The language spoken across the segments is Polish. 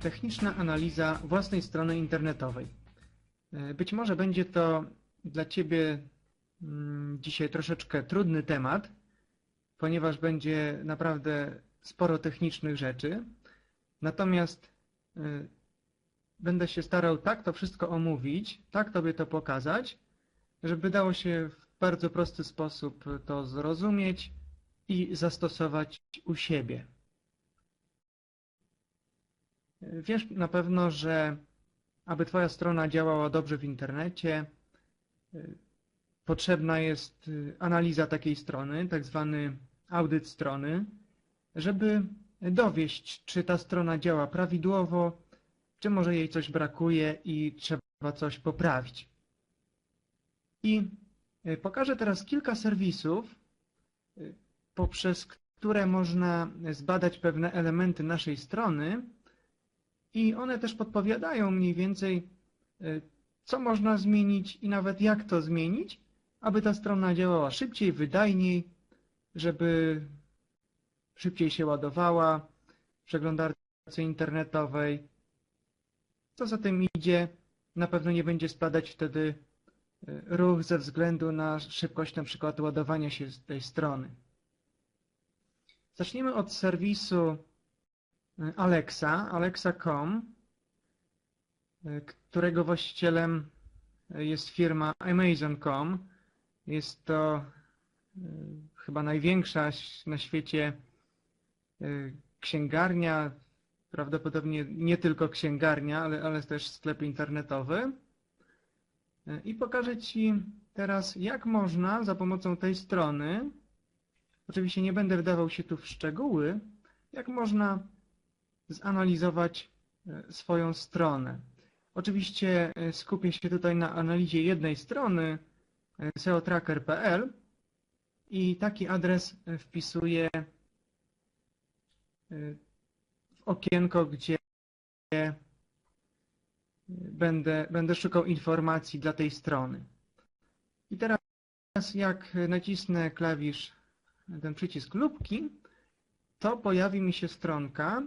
techniczna analiza własnej strony internetowej. E, Być może będzie to dla Ciebie mm, dzisiaj troszeczkę trudny temat, ponieważ będzie naprawdę sporo technicznych rzeczy. Natomiast e, będę się starał tak to wszystko omówić, tak Tobie to pokazać, żeby dało się w bardzo prosty sposób to zrozumieć i zastosować u siebie. Wiesz na pewno, że aby Twoja strona działała dobrze w internecie, y, potrzebna jest y, analiza takiej strony, tak zwany audyt strony, żeby dowieść, czy ta strona działa prawidłowo, czy może jej coś brakuje i trzeba coś poprawić. I y, pokażę teraz kilka serwisów, poprzez które można zbadać pewne elementy naszej strony, i one też podpowiadają mniej więcej, y, co można zmienić i nawet jak to zmienić, aby ta strona działała szybciej, wydajniej, żeby szybciej się ładowała w przeglądarce internetowej. Co za tym idzie, na pewno nie będzie spadać wtedy y, ruch ze względu na szybkość na przykład ładowania się z tej strony. Zacznijmy od serwisu Alexa, Alexa.com, którego właścicielem jest firma Amazon.com. Jest to e, chyba największa na świecie e, księgarnia, prawdopodobnie nie tylko księgarnia, ale, ale też sklep internetowy. E, I pokażę Ci teraz, jak można za pomocą tej strony, oczywiście nie będę wdawał się tu w szczegóły, jak można zanalizować e, swoją stronę. Oczywiście e, skupię się tutaj na analizie jednej strony e, seotracker.pl i taki adres wpisuję w okienko, gdzie będę, będę szukał informacji dla tej strony. I teraz jak nacisnę klawisz, ten przycisk lubki, to pojawi mi się stronka,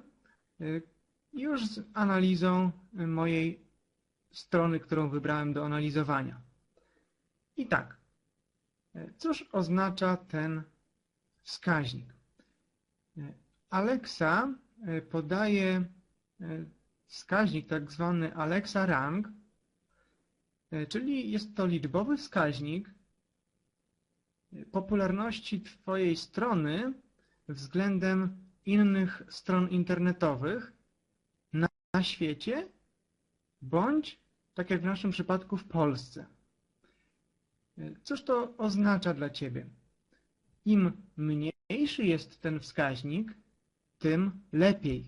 już z analizą mojej strony, którą wybrałem do analizowania. I tak, y, cóż oznacza ten wskaźnik? Y, Alexa podaje wskaźnik, tak zwany Alexa Rank, czyli jest to liczbowy wskaźnik popularności Twojej strony względem innych stron internetowych na, na świecie, bądź, tak jak w naszym przypadku, w Polsce. Cóż to oznacza dla Ciebie? Im mniejszy jest ten wskaźnik, tym lepiej.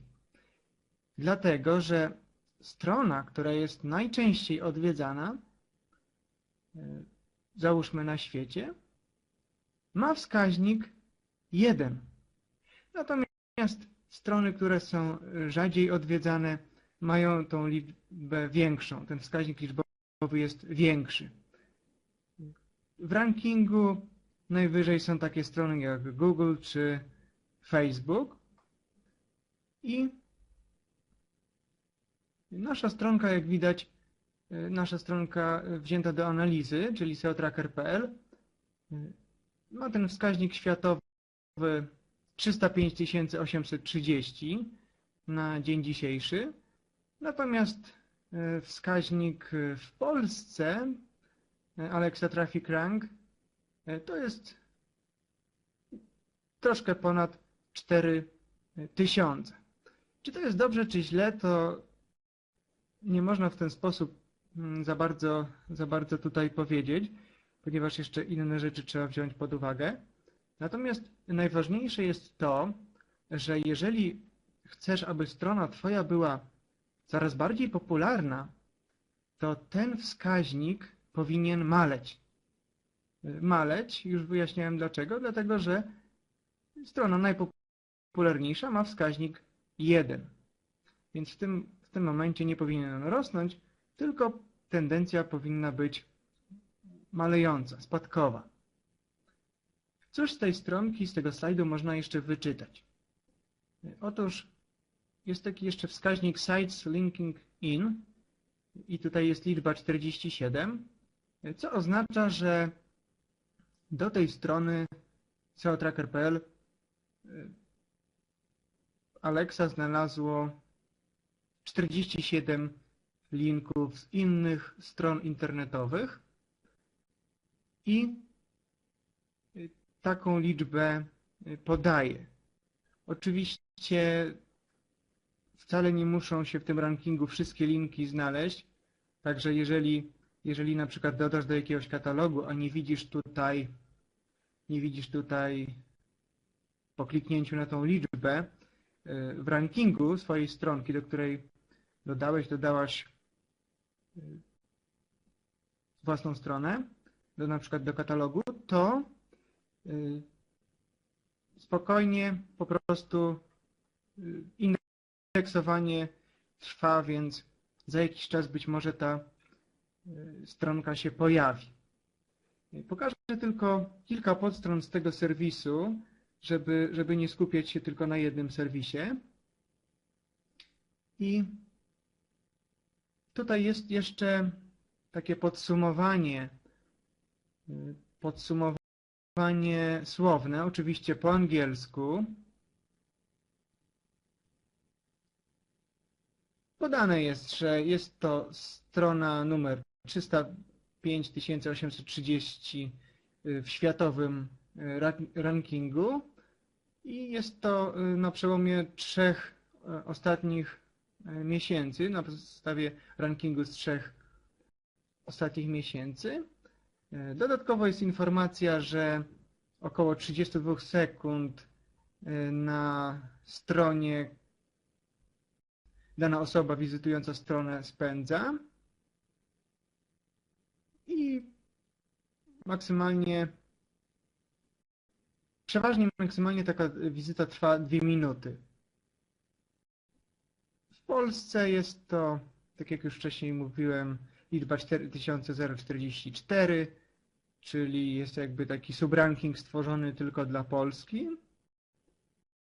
Dlatego, że strona, która jest najczęściej odwiedzana, e, załóżmy na świecie, ma wskaźnik 1. Natomiast Natomiast strony, które są rzadziej odwiedzane, mają tą liczbę większą. Ten wskaźnik liczbowy jest większy. W rankingu najwyżej są takie strony jak Google czy Facebook. I nasza stronka, jak widać, nasza stronka wzięta do analizy, czyli seotracker.pl, ma ten wskaźnik światowy 305 830 na dzień dzisiejszy. Natomiast e, wskaźnik w Polsce e, Alexa Traffic Rank e, to jest troszkę ponad 4000. Czy to jest dobrze, czy źle, to nie można w ten sposób mm, za bardzo, za bardzo tutaj powiedzieć, ponieważ jeszcze inne rzeczy trzeba wziąć pod uwagę. Natomiast najważniejsze jest to, że jeżeli chcesz, aby strona Twoja była coraz bardziej popularna, to ten wskaźnik powinien maleć. Maleć, już wyjaśniałem dlaczego, dlatego że strona najpopularniejsza ma wskaźnik 1. Więc w tym, w tym momencie nie powinien on rosnąć, tylko tendencja powinna być malejąca, spadkowa. Cóż z tej stronki, z tego slajdu można jeszcze wyczytać? Otóż jest taki jeszcze wskaźnik Sites Linking In i tutaj jest liczba 47, co oznacza, że do tej strony seotracker.pl Alexa znalazło 47 linków z innych stron internetowych i taką liczbę podaje. Oczywiście wcale nie muszą się w tym rankingu wszystkie linki znaleźć, także jeżeli, jeżeli na przykład dodasz do jakiegoś katalogu, a nie widzisz tutaj, nie widzisz tutaj po kliknięciu na tą liczbę y, w rankingu swojej stronki, do której dodałeś, dodałaś y, własną stronę, do na przykład do katalogu, to y, spokojnie po prostu indeksowanie trwa, więc za jakiś czas być może ta stronka się pojawi. Pokażę tylko kilka podstron z tego serwisu, żeby, żeby nie skupiać się tylko na jednym serwisie. I tutaj jest jeszcze takie podsumowanie, podsumowanie słowne, oczywiście po angielsku. Podane jest, że jest to strona numer 305830 w światowym rankingu i jest to na przełomie trzech ostatnich miesięcy, na podstawie rankingu z trzech ostatnich miesięcy. Dodatkowo jest informacja, że około 32 sekund na stronie dana osoba wizytująca stronę spędza i maksymalnie Przeważnie maksymalnie taka wizyta trwa dwie minuty. W Polsce jest to, tak jak już wcześniej mówiłem, liczba 4044, czyli jest jakby taki subranking stworzony tylko dla Polski.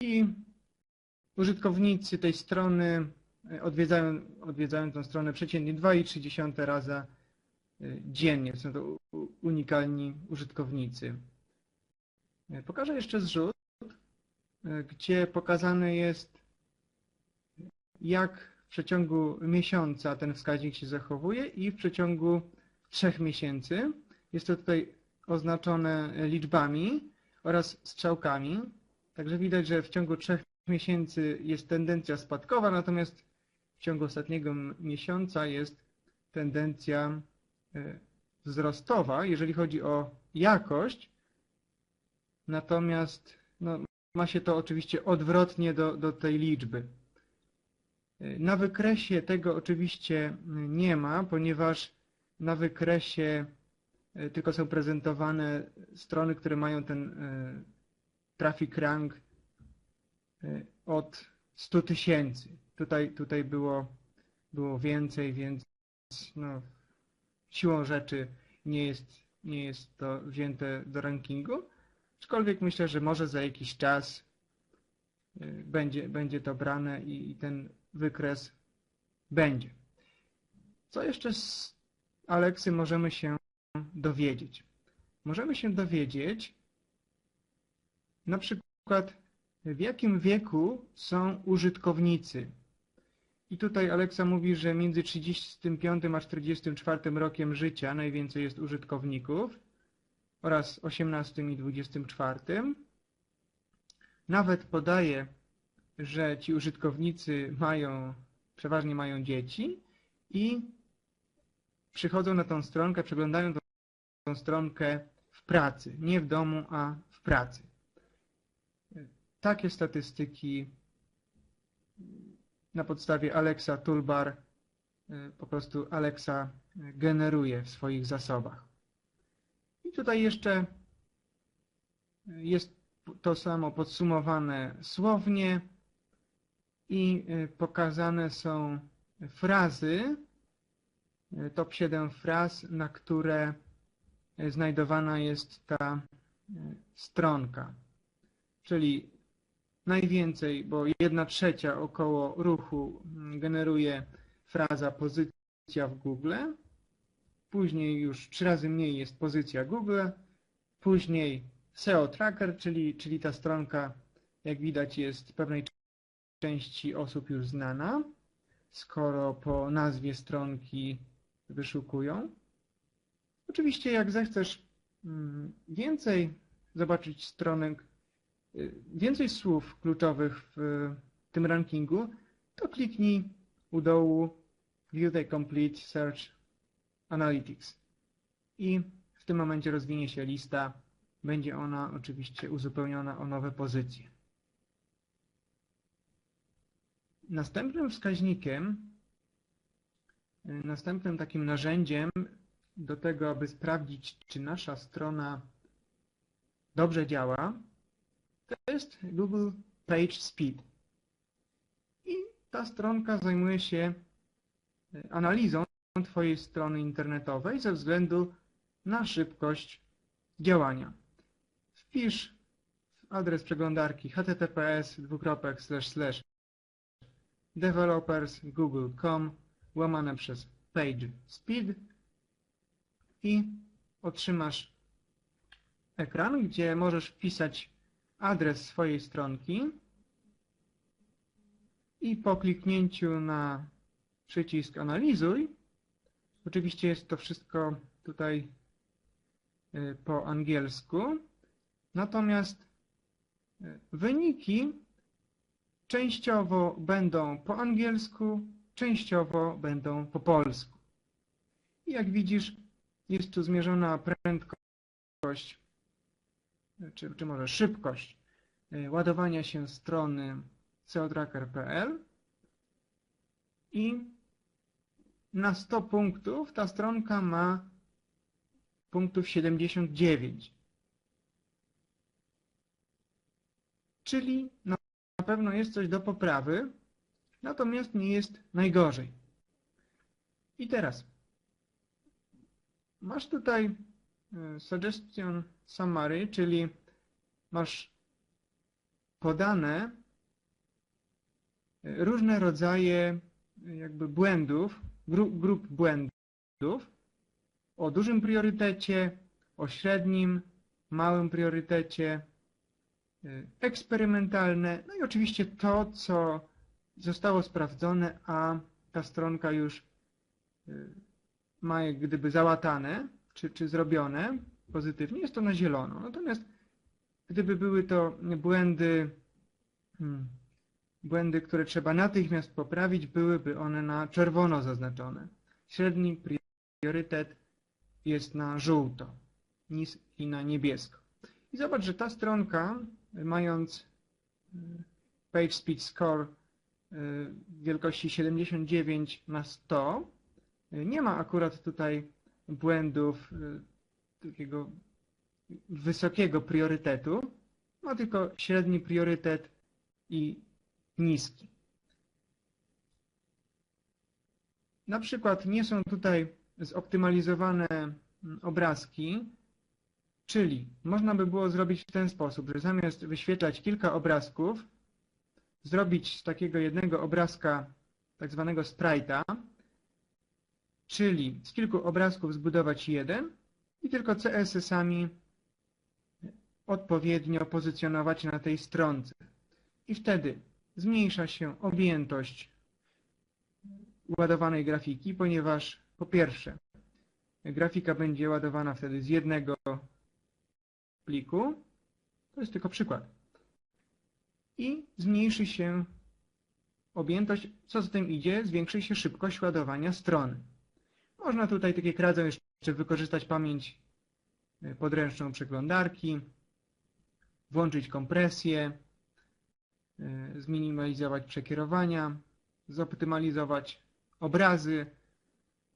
I użytkownicy tej strony odwiedzają, odwiedzają tę stronę przeciętnie 2,3 raza y, dziennie. Są to unikalni użytkownicy. Pokażę jeszcze zrzut, gdzie pokazane jest, jak przeciągu miesiąca ten wskaźnik się zachowuje i w przeciągu trzech miesięcy. Jest to tutaj oznaczone liczbami oraz strzałkami. Także widać, że w ciągu trzech miesięcy jest tendencja spadkowa, natomiast w ciągu ostatniego miesiąca jest tendencja e, wzrostowa. Jeżeli chodzi o jakość, Natomiast no, ma się to oczywiście odwrotnie do, do tej liczby. Na wykresie tego oczywiście nie ma, ponieważ na wykresie e, tylko są prezentowane strony, które mają ten e, traffic rank e, od 100 tysięcy. Tutaj, tutaj było, było więcej, więc no, siłą rzeczy nie jest, nie jest to wzięte do rankingu. Aczkolwiek myślę, że może za jakiś czas będzie, będzie to brane i, i ten wykres będzie. Co jeszcze z Aleksy możemy się dowiedzieć? Możemy się dowiedzieć na przykład w jakim wieku są użytkownicy. I tutaj Aleksa mówi, że między 35 a 44 rokiem życia najwięcej jest użytkowników oraz 18 i 24. Nawet podaje, że ci użytkownicy mają, przeważnie mają dzieci i przychodzą na tą stronkę, przeglądają tą, tą stronkę w pracy. Nie w domu, a w pracy. Takie statystyki na podstawie Alexa Toolbar po prostu Alexa generuje w swoich zasobach. I tutaj jeszcze jest to samo podsumowane słownie i y, pokazane są frazy, y, top 7 fraz, na które znajdowana jest ta y, stronka. Czyli najwięcej, bo jedna trzecia około ruchu mm, generuje fraza pozycja w Google. Później już trzy razy mniej jest pozycja Google. Później SEO Tracker, czyli, czyli ta stronka, jak widać, jest pewnej części osób już znana, skoro po nazwie stronki wyszukują. Oczywiście, jak zechcesz mm, więcej zobaczyć stronek, y, więcej słów kluczowych w tym rankingu, to kliknij u dołu View the Complete Search Analytics. I w tym momencie rozwinie się lista. Będzie ona oczywiście uzupełniona o nowe pozycje. Następnym wskaźnikiem, następnym takim narzędziem do tego, aby sprawdzić, czy nasza strona dobrze działa, to jest Google Page Speed. I ta stronka zajmuje się y, analizą Twojej strony internetowej ze względu na szybkość działania. Wpisz adres przeglądarki https developers.google.com łamane przez page speed i otrzymasz ekran, gdzie możesz wpisać adres swojej stronki i po kliknięciu na przycisk analizuj, oczywiście jest to wszystko tutaj y, po angielsku, natomiast y, wyniki częściowo będą po angielsku, częściowo będą po polsku. I jak widzisz, jest tu zmierzona prędkość, czy, czy może szybkość y, ładowania się strony seotracker.pl i na 100 punktów ta stronka ma punktów 79. Czyli na pewno jest coś do poprawy, natomiast nie jest najgorzej. I teraz masz tutaj e, suggestion summary, czyli masz podane e, różne rodzaje e, jakby błędów, grup, grup błędów o dużym priorytecie, o średnim, małym priorytecie, eksperymentalne, no i oczywiście to, co zostało sprawdzone, a ta stronka już y, ma jak gdyby załatane, czy, czy zrobione pozytywnie, jest to na zielono. Natomiast gdyby były to błędy, hmm, błędy, które trzeba natychmiast poprawić, byłyby one na czerwono zaznaczone. Średni priorytet jest na żółto, niski na niebiesko. I zobacz, że ta stronka mając y, page speed score y, wielkości 79 na 100, y, nie ma akurat tutaj błędów takiego wysokiego priorytetu, ma tylko średni priorytet i niski. Na przykład nie są tutaj zoptymalizowane mm, obrazki, Czyli można by było zrobić w ten sposób, że zamiast wyświetlać kilka obrazków, zrobić z takiego jednego obrazka tak zwanego sprite'a, czyli z kilku obrazków zbudować jeden i tylko CSS-ami odpowiednio pozycjonować na tej stronce. I wtedy zmniejsza się objętość ładowanej grafiki, ponieważ po pierwsze grafika będzie ładowana wtedy z jednego pliku. To jest tylko przykład. I zmniejszy się objętość, co z tym idzie, zwiększy się szybkość ładowania strony. Można tutaj, tak jak radzę, jeszcze wykorzystać pamięć e, podręczną przeglądarki, włączyć kompresję, e, zminimalizować przekierowania, zoptymalizować obrazy,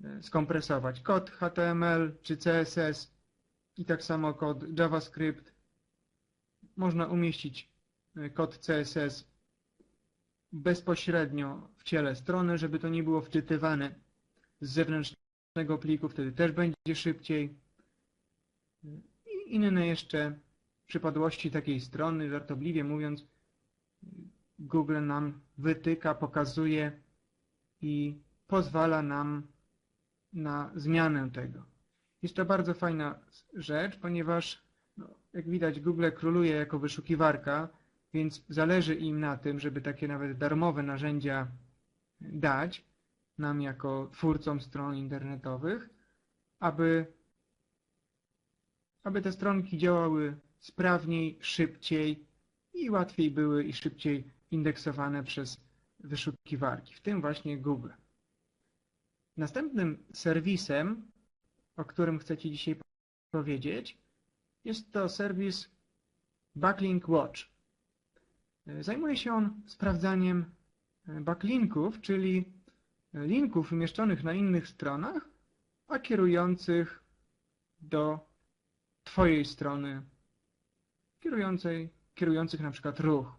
e, skompresować kod HTML czy CSS, i tak samo kod JavaScript. Można umieścić e, kod CSS bezpośrednio w ciele strony, żeby to nie było wczytywane z zewnętrznego pliku, wtedy też będzie szybciej. I inne jeszcze przypadłości takiej strony, żartobliwie mówiąc, Google nam wytyka, pokazuje i pozwala nam na zmianę tego. Jest to bardzo fajna rzecz, ponieważ no, jak widać Google króluje jako wyszukiwarka, więc zależy im na tym, żeby takie nawet darmowe narzędzia dać nam jako twórcom stron internetowych, aby, aby te stronki działały sprawniej, szybciej i łatwiej były i szybciej indeksowane przez wyszukiwarki, w tym właśnie Google. Następnym serwisem, o którym chcę Ci dzisiaj powiedzieć, jest to serwis Backlink Watch. Zajmuje się on sprawdzaniem backlinków, czyli linków umieszczonych na innych stronach, a kierujących do Twojej strony, kierującej, kierujących na przykład ruch.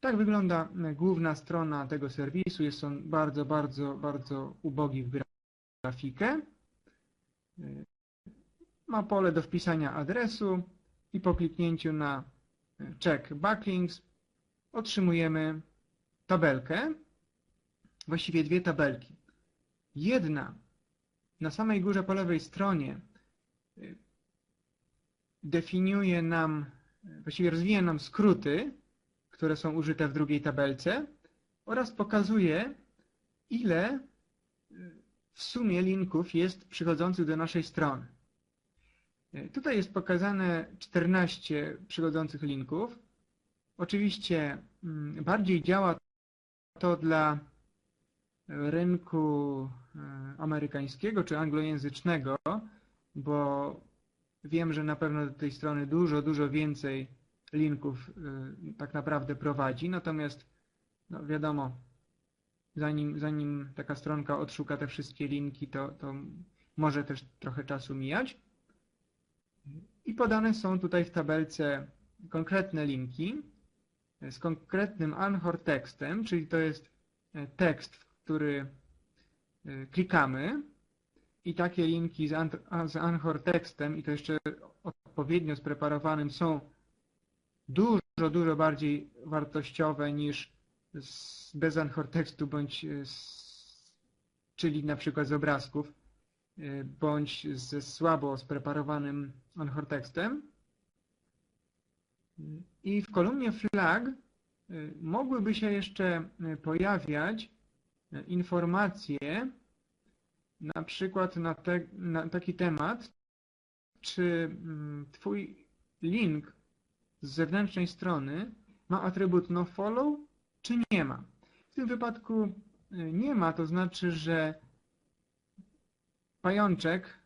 Tak wygląda główna strona tego serwisu. Jest on bardzo, bardzo, bardzo ubogi w grafikę. Ma pole do wpisania adresu i po kliknięciu na check backlinks otrzymujemy tabelkę, właściwie dwie tabelki. Jedna na samej górze po lewej stronie definiuje nam, właściwie rozwija nam skróty, które są użyte w drugiej tabelce oraz pokazuje, ile w sumie linków jest przychodzących do naszej strony. Tutaj jest pokazane 14 przychodzących linków. Oczywiście mm, bardziej działa to dla rynku e, amerykańskiego czy anglojęzycznego, bo wiem, że na pewno do tej strony dużo, dużo więcej linków y, tak naprawdę prowadzi, natomiast no wiadomo, zanim, zanim taka stronka odszuka te wszystkie linki, to, to może też trochę czasu mijać. I podane są tutaj w tabelce konkretne linki z konkretnym anchor tekstem, czyli to jest e, tekst, w który e, klikamy i takie linki z anchor tekstem i to jeszcze odpowiednio spreparowanym są dużo, dużo bardziej wartościowe niż bez anchor tekstu, bądź z, czyli na przykład z obrazków, y, bądź ze słabo spreparowanym anchor tekstem. I w kolumnie flag y, mogłyby się jeszcze pojawiać informacje na przykład na, te, na taki temat, czy mm, Twój link z zewnętrznej strony ma atrybut nofollow, czy nie ma. W tym wypadku y, nie ma, to znaczy, że pajączek,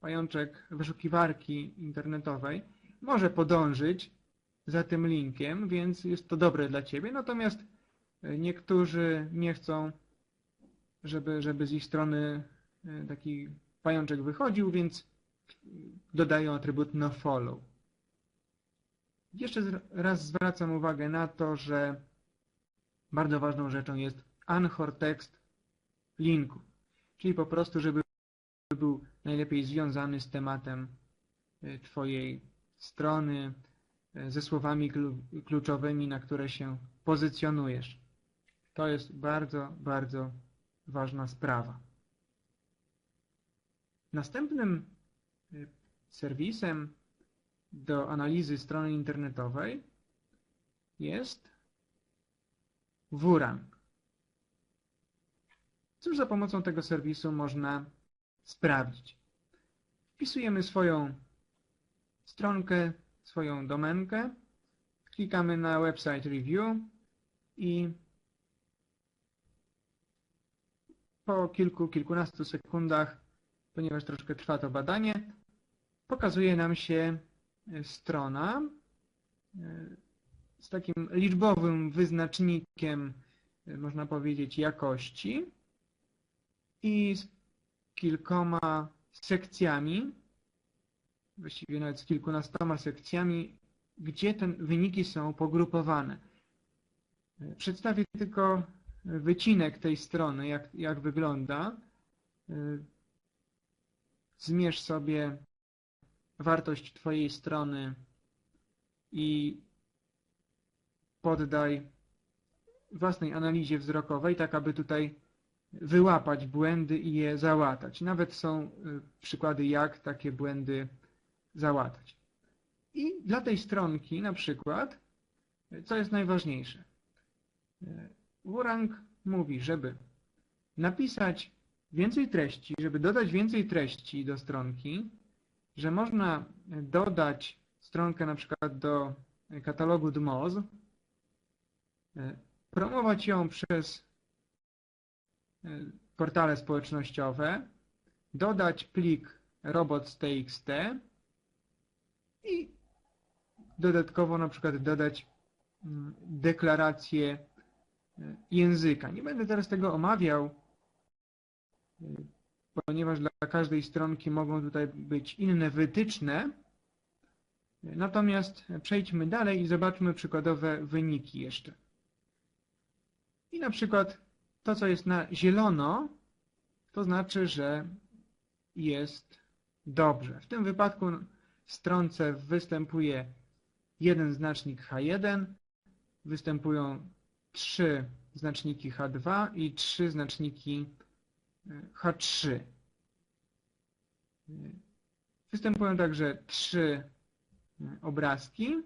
pajączek wyszukiwarki internetowej może podążyć za tym linkiem, więc jest to dobre dla Ciebie. Natomiast y, niektórzy nie chcą, żeby, żeby z ich strony y, taki pajączek wychodził, więc dodają atrybut nofollow. Jeszcze raz zwracam uwagę na to, że bardzo ważną rzeczą jest anchor tekst linku, czyli po prostu, żeby był najlepiej związany z tematem y, Twojej strony, y, ze słowami kluczowymi, na które się pozycjonujesz. To jest bardzo, bardzo ważna sprawa. Następnym y, serwisem do analizy strony internetowej jest WRANG. Cóż za pomocą tego serwisu można sprawdzić? Wpisujemy swoją stronkę, swoją domenkę, klikamy na Website Review i po kilku, kilkunastu sekundach, ponieważ troszkę trwa to badanie, pokazuje nam się strona z takim liczbowym wyznacznikiem, e, można powiedzieć, jakości i z kilkoma sekcjami, właściwie nawet z kilkunastoma sekcjami, gdzie te wyniki są pogrupowane. Przedstawię tylko wycinek tej strony, jak, jak wygląda. Zmierz sobie wartość Twojej strony i poddaj własnej analizie wzrokowej, tak aby tutaj wyłapać błędy i je załatać. Nawet są y, przykłady, jak takie błędy załatać. I dla tej stronki na przykład, co jest najważniejsze? Wurang mówi, żeby napisać więcej treści, żeby dodać więcej treści do stronki, że można dodać stronkę na przykład do katalogu DMOZ, promować ją przez portale społecznościowe, dodać plik robots.txt i dodatkowo na przykład dodać mm, deklarację e, języka. Nie będę teraz tego omawiał, e, ponieważ dla każdej stronki mogą tutaj być inne wytyczne. Natomiast przejdźmy dalej i zobaczmy przykładowe wyniki jeszcze. I na przykład to, co jest na zielono, to znaczy, że jest dobrze. W tym wypadku w stronce występuje jeden znacznik H1, występują trzy znaczniki H2 i trzy znaczniki e, H3. Występują także trzy e, obrazki.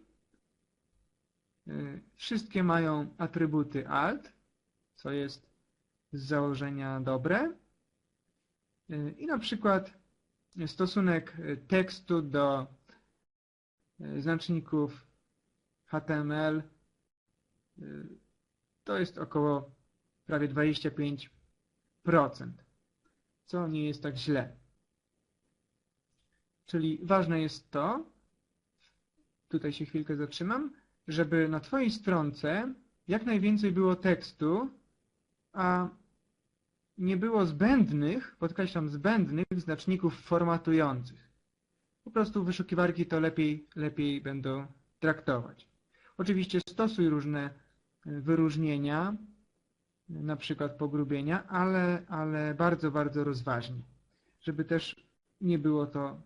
E, wszystkie mają atrybuty alt, co jest z założenia dobre. I na przykład stosunek tekstu do znaczników HTML to jest około prawie 25%, co nie jest tak źle. Czyli ważne jest to, tutaj się chwilkę zatrzymam, żeby na Twojej stronce jak najwięcej było tekstu, a nie było zbędnych, podkreślam zbędnych znaczników formatujących. Po prostu wyszukiwarki to lepiej, lepiej będą traktować. Oczywiście stosuj różne e, wyróżnienia, na przykład pogrubienia, ale, ale bardzo, bardzo rozważnie, żeby też nie było to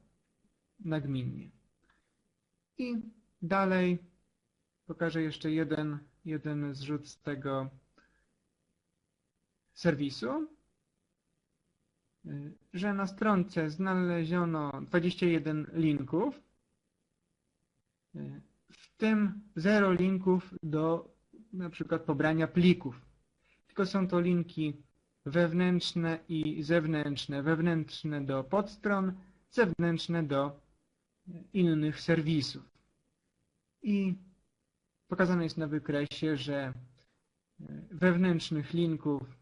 nagminnie. I dalej pokażę jeszcze jeden, jeden zrzut z tego serwisu, że na stronce znaleziono 21 linków, w tym 0 linków do na przykład pobrania plików. Tylko są to linki wewnętrzne i zewnętrzne. Wewnętrzne do podstron, zewnętrzne do innych serwisów. I pokazane jest na wykresie, że wewnętrznych linków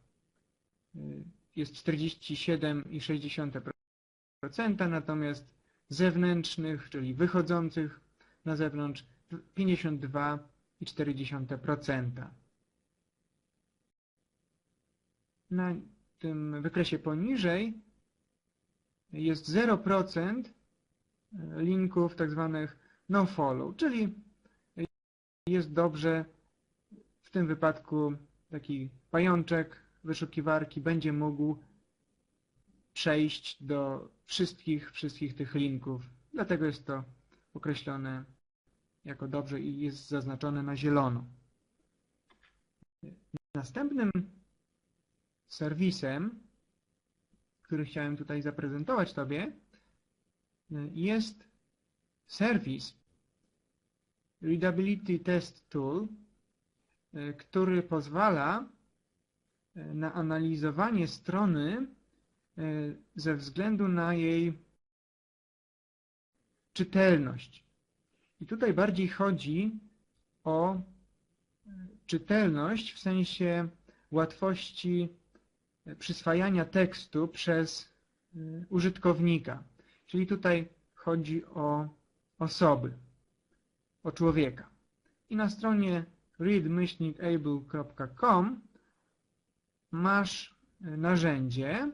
jest 47,6%, natomiast zewnętrznych, czyli wychodzących na zewnątrz 52,4%. Na tym wykresie poniżej jest 0% linków tak zwanych no-follow, czyli jest dobrze w tym wypadku taki pajączek wyszukiwarki będzie mógł przejść do wszystkich, wszystkich tych linków. Dlatego jest to określone jako dobrze i jest zaznaczone na zielono. Następnym serwisem, który chciałem tutaj zaprezentować Tobie, jest serwis Readability Test Tool, który pozwala na analizowanie strony e, ze względu na jej czytelność. I tutaj bardziej chodzi o e, czytelność w sensie łatwości e, przyswajania tekstu przez użytkownika. Czyli tutaj chodzi o osoby, o człowieka. I na stronie read-able.com masz e, narzędzie,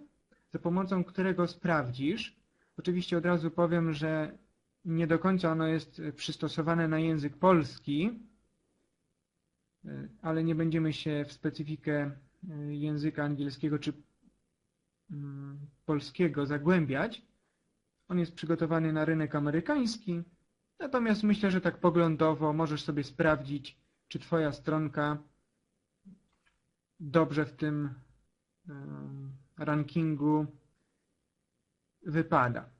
za pomocą którego sprawdzisz. Oczywiście od razu powiem, że nie do końca ono jest e, przystosowane na język polski, e, ale nie będziemy się w specyfikę języka angielskiego czy mm, polskiego zagłębiać. On jest przygotowany na rynek amerykański, natomiast myślę, że tak poglądowo możesz sobie sprawdzić, czy Twoja stronka dobrze w tym rankingu wypada.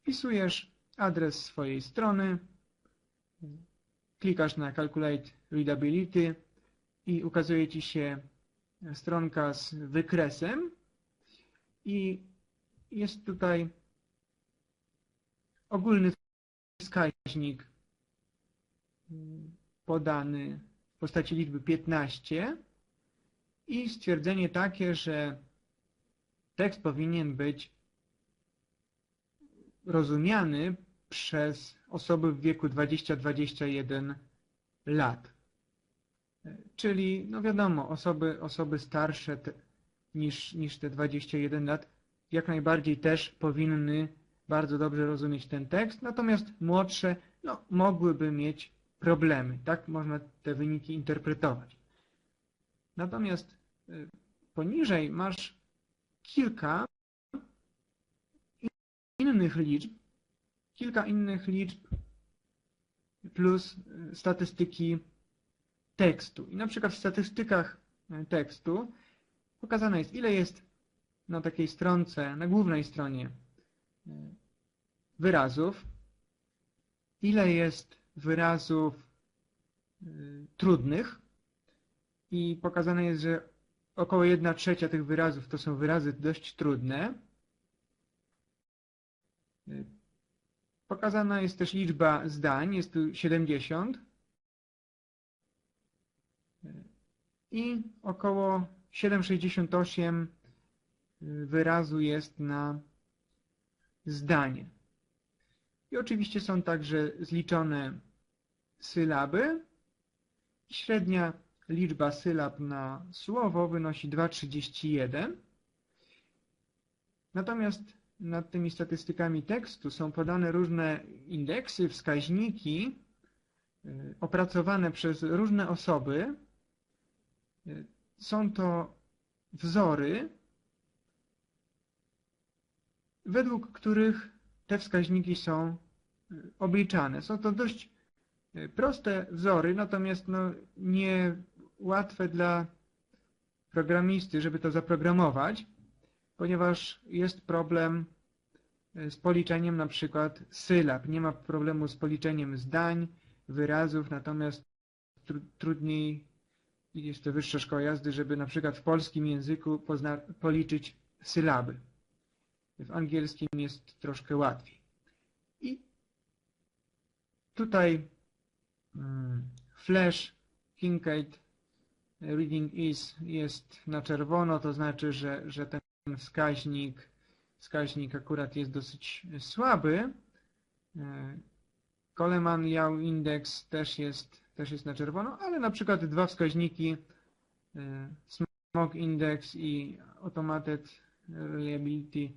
Wpisujesz adres swojej strony, klikasz na Calculate Readability i ukazuje Ci się stronka z wykresem i jest tutaj ogólny wskaźnik podany w postaci liczby 15 i stwierdzenie takie, że tekst powinien być rozumiany przez osoby w wieku 20-21 lat. Czyli, no wiadomo, osoby, osoby starsze te, niż, niż te 21 lat jak najbardziej też powinny bardzo dobrze rozumieć ten tekst, natomiast młodsze no, mogłyby mieć problemy. Tak można te wyniki interpretować. Natomiast y, poniżej masz kilka innych liczb, kilka innych liczb plus y, statystyki tekstu. I na przykład w statystykach y, tekstu pokazane jest, ile jest na takiej stronce, na głównej stronie wyrazów, ile jest wyrazów trudnych i pokazane jest, że około 1 trzecia tych wyrazów to są wyrazy dość trudne. Pokazana jest też liczba zdań, jest tu 70 i około 7,68 wyrazu jest na zdanie. I oczywiście są także zliczone sylaby. Średnia liczba sylab na słowo wynosi 2,31. Natomiast nad tymi statystykami tekstu są podane różne indeksy, wskaźniki y, opracowane przez różne osoby. Y, Są to wzory, według których te wskaźniki są y, obliczane. Są to dość proste wzory, natomiast no, nie łatwe dla programisty, żeby to zaprogramować ponieważ jest problem e, z policzeniem na przykład sylab. Nie ma problemu z policzeniem zdań, wyrazów, natomiast tr trudniej jest to wyższa szkoła jazdy, żeby na przykład w polskim języku policzyć sylaby. W angielskim jest troszkę łatwiej. I tutaj hmm, Flash, Kincaid, Reading is jest na czerwono, to znaczy, że, że ten wskaźnik, wskaźnik akurat jest dosyć słaby. E, Coleman Yau Index też jest, też jest na czerwono, ale na przykład dwa wskaźniki e, Smog Index i Automated Reliability,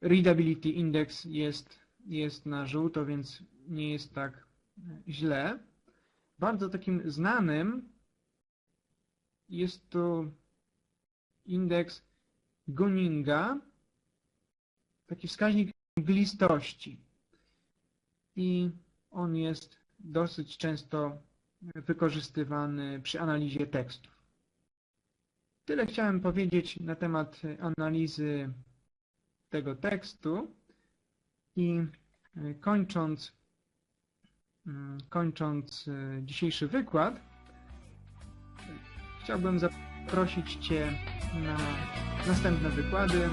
Readability Index jest, jest na żółto, więc nie jest tak źle. Bardzo takim znanym jest to indeks Goninga, taki wskaźnik mglistości. I on jest dosyć często wykorzystywany przy analizie tekstów. Tyle chciałem powiedzieć na temat analizy tego tekstu i kończąc, kończąc dzisiejszy wykład, chciałbym zaprosić Cię na następne wykłady